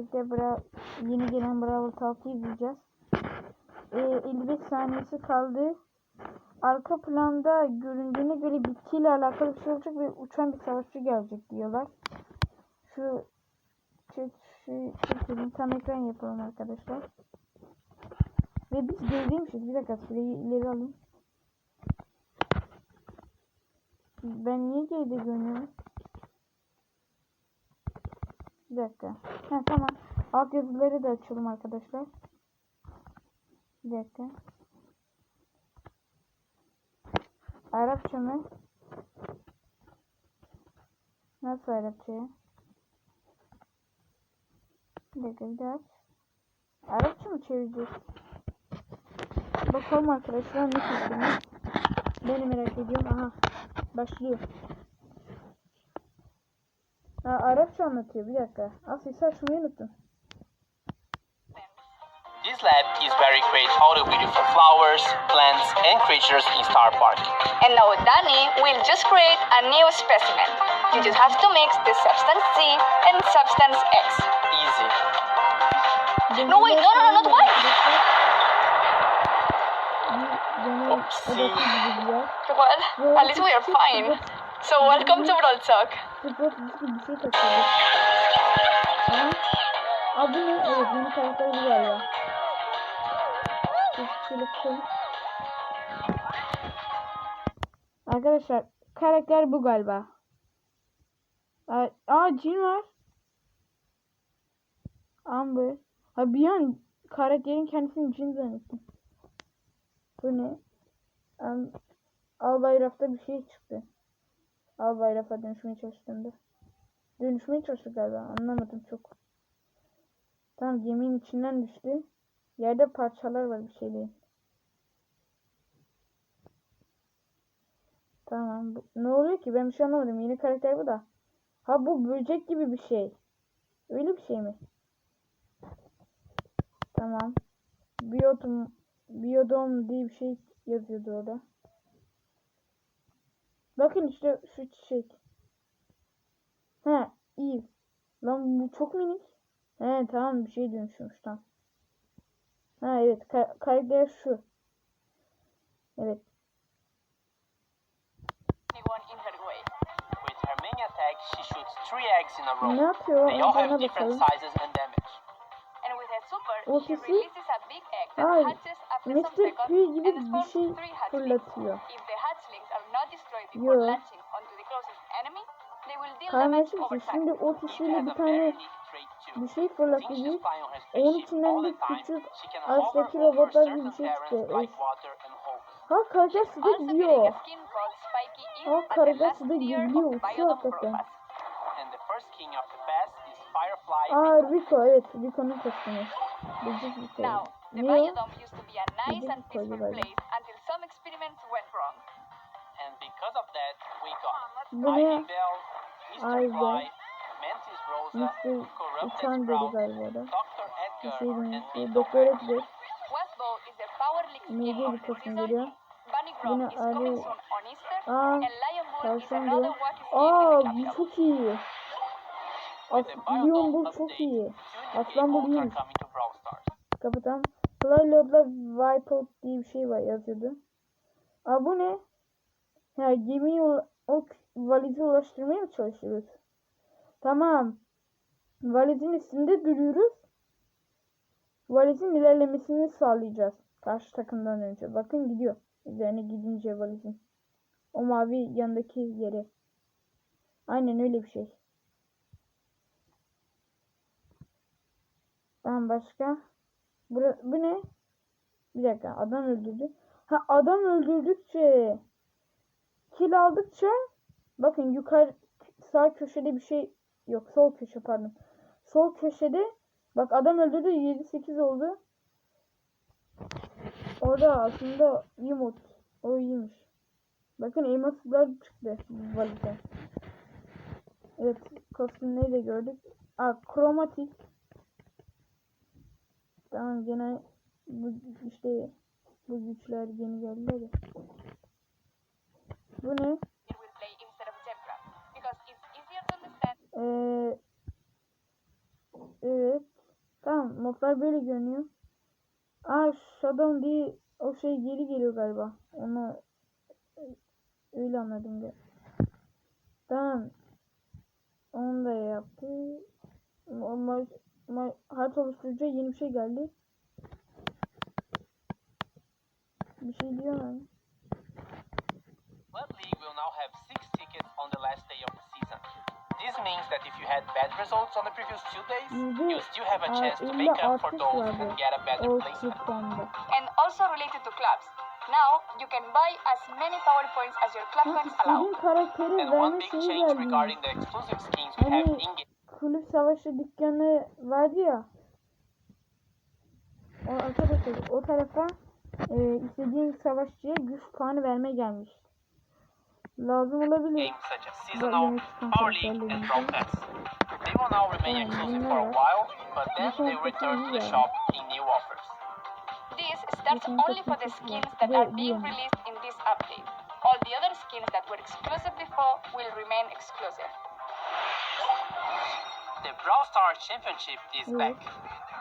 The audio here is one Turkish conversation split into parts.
birlikte Bra yeni gelen Bravo Talk'ı izleyeceğiz. Ee, 55 saniyesi kaldı. Arka planda göründüğüne göre bitkiyle alakalı bir şey ve uçan bir savaşçı gelecek diyorlar. Şu çek şu çekelim tam ekran yapalım arkadaşlar. Ve biz gerideymişiz. Bir dakika süreyi ileri alayım. Ben niye geride görünüyorum? Bir dakika. Ha tamam. Alt yazıları da açalım arkadaşlar. Bir dakika. Arapça mı? Nasıl Arapça? Bir dakika bir daha. Arapça mı çevireceğiz? Bakalım arkadaşlar ne çevirdiğini. Beni merak ediyorum. Aha. Başlıyor. Ha, Arapça anlatıyor. Bir dakika. Az sesi açmayı unuttum. This lab is where we create all the beautiful flowers, plants, and creatures in Star Park. And now Danny will just create a new specimen. You just have to mix the substance C and substance X. Easy. No, wait, no, no, no, not white. Oopsie. Well, at least we are fine. So welcome to Brawl Talk. Spot diski bir şey takıyordu. Aha. Aa bu ne? Evet yeni karakter bu galiba. Şöyle koyayım. Arkadaşlar karakter bu galiba. Aa, cin var. Amber. Ha bir an karakterin kendisini cin zannettim. Bu ne? Am Albay Raf'ta bir şey çıktı. Albay Raf'a dönüşmeye çalıştığımda. Dönüşmeye çalıştı galiba. Anlamadım çok. Tamam geminin içinden düştü. Yerde parçalar var bir şeylerin. Tamam. Bu, ne oluyor ki? Ben bir şey anlamadım. Yeni karakter bu da. Ha bu böcek gibi bir şey. Öyle bir şey mi? Tamam. Biyodom, biyodom diye bir şey yazıyordu orada. Bakın işte şu çiçek. He iyi. Lan bu çok minik. He tamam bir şey dönüşmüş tam. Ha evet ka karakter şu. Evet. Anyone in her way. With her main attack, she shoots three eggs in a row. Ne yapıyor? They all have different sizes and damage. And with her super, O she releases a big egg that hatches after some Mr. seconds P gibi and bir spawns şey three hatchlings. fırlatıyor. If the Yo. time. şimdi o kişiyle bir tane bir şey fırlatacak. Onun içinden de küçük over robotlar gibi bir şey hope. Ha Also getting gidiyor. a skin called Spiky Eve Aa, at the karakter last suda tier gidiyor, uçuyor hakikaten. Aa Rico evet Rico'nun kostümü. Böcek Rico. Now, the Ne o? Biodome used to be a nice Böcek and Rico'ydu peaceful galiba. place until some experiments went wrong. And because of that, we got Bu ne? Ivy Bell, Mr. Fly, Uçan dedi galiba da. Bir Edgar, şey. Nico Doktor. Edgar. Of bir season. geliyor. Bunny Bu ne? Grove is coming Ali- soon on Easter. Aa, and Lion Bull is Tavşan diyor. wacky skin Aa in the bu çok iyi. As Leon bu çok iyi. Aslan bu Brawl Stars. Kapatalım. Flylord'la Wipeout diye bir şey var yazıyordu. Aa bu ne? Ha gemiyi o k- valizi ulaştırmaya mı çalışıyoruz? Tamam. Valizin üstünde duruyoruz. Valizin ilerlemesini sağlayacağız. Karşı takımdan önce. Bakın gidiyor. Üzerine gidince valizin. O mavi yanındaki yere. Aynen öyle bir şey. Tamam başka. Bura, bu ne? Bir dakika adam öldürdü. Ha adam öldürdükçe kill aldıkça bakın yukarı sağ köşede bir şey yok sol köşe pardon. Sol köşede bak adam öldürdü 7-8 oldu. Orada aslında emot. O iyiymiş. Bakın emotlar çıktı valide. Evet kostümleri de gördük. Aa kromatik. Tamam gene bu işte bu güçler yeni geldi. Bu ne? Ee, evet. modlar böyle görünüyor. Aa Shadow diye o şey geri geliyor galiba. Onu öyle anladım da. Tamam. Onu da yaptı. O ma ma harita oluşturucuya yeni bir şey geldi. Bir şey diyor mu? Blood League will now have six tickets on the last day of the season. This means that if you had bad results on the previous two days, you still have a chance to make up for those vardı. and get a better placement. And also related to clubs. Now you can buy as many power points as your club coins allow. And one big change regarding the exclusive skins we have Hani- in-game. kulüp savaşı dükkanı vardı ya. O arkadaşlar o tarafa e, istediğin savaşçıya güç puanı verme gelmiş. Lazım olabilir. games such as Seasonal, Power League, and karakterlerimizde. They will now remain exclusive for a while, but then they return to the shop in new offers. This starts only for the skins that are being released in this update. All the other skins that were exclusive before will remain exclusive. The Brawl Stars Championship is back.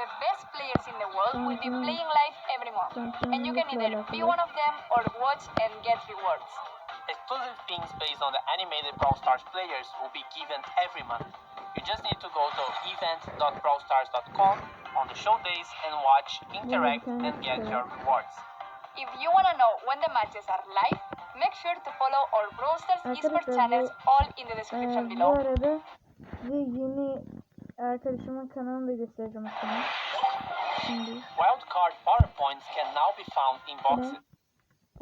The best players in the world will be playing live every month, and you can either be one of them or watch and get rewards. Exclusive things based on the animated Brawl Stars players will be given every month. You just need to go to event.brawlstars.com on the show days and watch, interact, and get your rewards. If you want to know when the matches are live, make sure to follow our Brawl Stars esports Arkadaşlar, channels all in the Ee, description bu below. arada size yeni arkadaşımın kanalını da göstereceğim aslında. Şimdi Wildcard PowerPoints can now be found in boxes.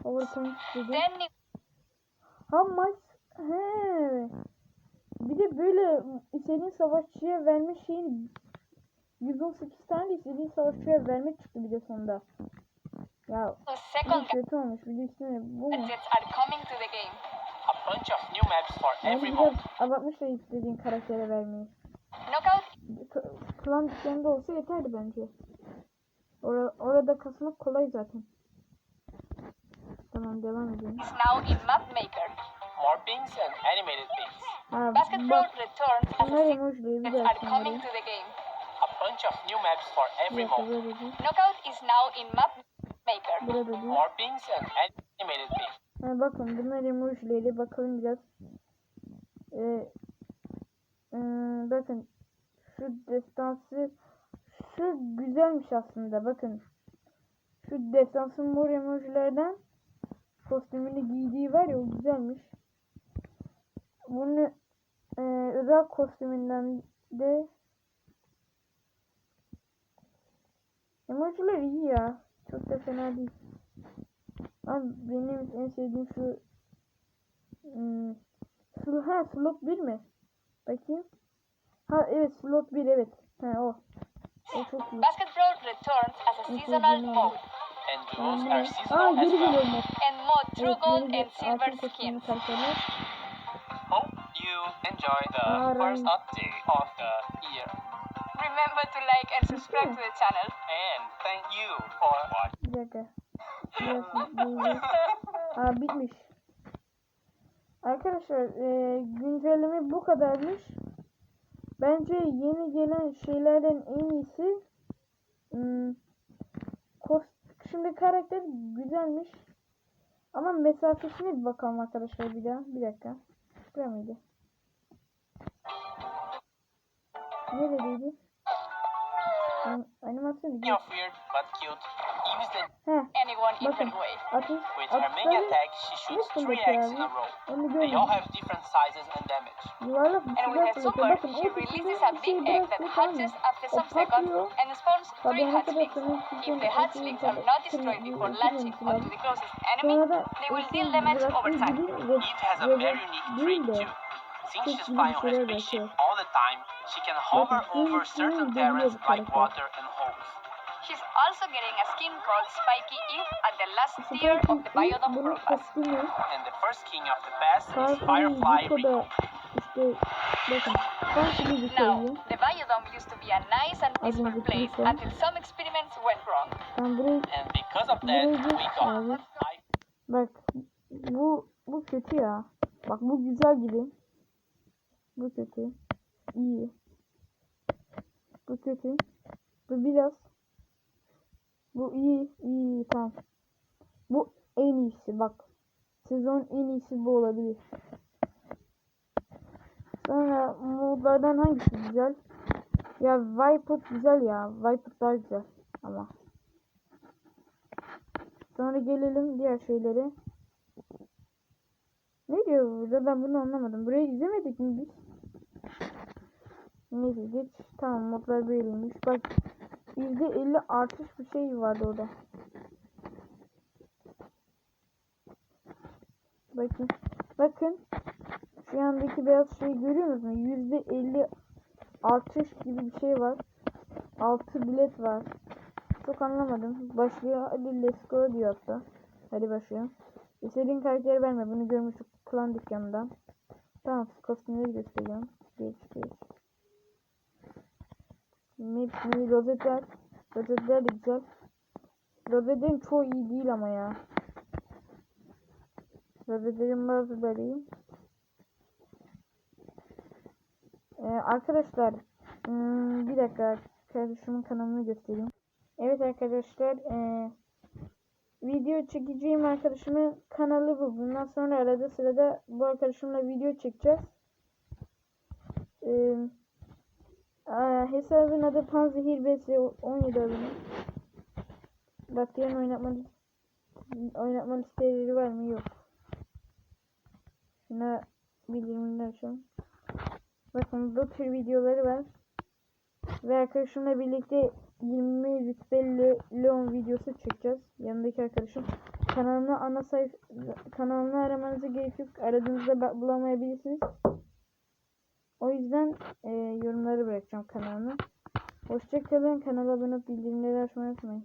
PowerPoint dedi. Then Ha maç. He. Bir de böyle istediğin savaşçıya verme şeyini 118 tane de istediğin savaşçıya vermek çıktı bir de sonunda. Ya second kötü olmuş. Bir de üstüne bu mu? bunch of new maps for every abartmışlar istediğin karaktere vermeyi. Knockout Klan dükkanında olsa yeterdi bence. Ora- orada kasmak kolay zaten. Tamam devam edelim. is now in Map Maker. More pings and animated pings. Ha, Basket bak returns as a that are coming to the game. A bunch of new maps for every değil. Knockout is now in Map Maker. More pings and animated pings. Ha, bakın bunlar emojileri bakalım biraz. Ee, ım, bakın şu destansı şu güzelmiş aslında bakın. Şu destansın mor emojilerden kostümünü giydiği var ya o güzelmiş. Bunu e, özel kostümünden de emojiler iyi ya. Çok da fena değil. Abi benim en sevdiğim şu hmm, sl- ha slot 1 mi? Bakayım. Ha evet slot 1 evet. Ha o. O çok iyi. Basket Brawl returns as a seasonal mode And duos are Aa seasonal as geri well. geliyor mod. and mod True Evet, Gold yeni bir and Silver karakterler. Hope you enjoy the first update of the year. Remember to like and subscribe to the channel. And thank you for watching. Bir dakika. Biraz. Aa bitmiş. Arkadaşlar e, güncelleme bu kadarmış. Bence yeni gelen şeylerden en iyisi hmm, şimdi karakter güzelmiş. Ama mesafesine bir bakalım arkadaşlar bir daha. Bir dakika. Bura mıydı? Neredeydi? Anim animasyon Speaking video. of weird but cute, is the Heh. Anyone in Bakın. her way. With her mega atışları attack she shoots Nasıl 3 bakıyor eggs in a abi? row. Onu They all görmedim. have different sizes and damage. Yuvarlak bir And şeyler with her fırlatıyor. super, Bakın she releases a bir şey big egg that bırakıyor tamam mı? hatches after O some seconds patlıyor. and spawns three kadar hatchlings. If the hatchlings are not destroyed before kırmızı onto the closest Sonra enemy, da they will deal damage over time. Eve has a very unique trait too. Since she's flying on a spaceship all the time, she can hover over certain suyunu terrains like water and holes. She's also getting a skin called Spiky Eve at the last tier of the Spike'in ilk Biodome bunun Pro Pass. kostümü And the first king of the pass is Firefly Rico'da Rico. işte bakın farklı bir Now, the Biodome used to be a nice and peaceful place until some experiments went wrong. And because of that, we got abi. I- Bak bu bu kötü ya. Bak bu güzel gibi. Bu kötü. İyi. Bu kötü. Bu biraz. Bu iyi, iyi, iyi tamam. Bu en iyisi bak. Sezon en iyisi bu olabilir. Sonra modlardan hangisi güzel? Ya Viper güzel ya. Viper daha güzel ama. Sonra gelelim diğer şeylere. Ne diyor burada? Ben bunu anlamadım. Burayı izlemedik mi biz? Neyse geç. Tamam modlar böyleymiş. Bak %50 artış bir şey vardı orada. Bakın. Bakın. Şu yandaki beyaz şeyi görüyor musunuz? %50 artış gibi bir şey var. 6 bilet var. Çok anlamadım. Başlıyor. Hadi let's go diyor hatta. Hadi başlayalım. İstediğin karakteri verme. Bunu görmüştük klan dükkanından. Tamam kostümleri gösteriyorum. Geç Hepsini rozetler. Rozetler de güzel. Rozetlerin çoğu iyi değil ama ya. Rozetlerin bazıları iyi. Ee, arkadaşlar hmm, bir dakika kardeşimin kanalını göstereyim. Evet arkadaşlar ee, video çekeceğim arkadaşımın kanalı bu. Bundan sonra arada sırada bu arkadaşımla video çekeceğiz. Ee, aa, hesabın adı Panzehir BS 17 abone. Bakıyorum oynatma oynatma listeleri var mı? Yok. Şuna bildirimleri açalım. Bakın bu tür videoları var. Ve arkadaşımla birlikte 20 rütbeli Leon videosu çekeceğiz. Yanındaki arkadaşım. Kanalını ana sayfa kanalını aramanıza gerek yok. Aradığınızda bulamayabilirsiniz. O yüzden e, yorumları bırakacağım kanalını. Hoşçakalın. Kanala abone olup bildirimleri açmayı unutmayın.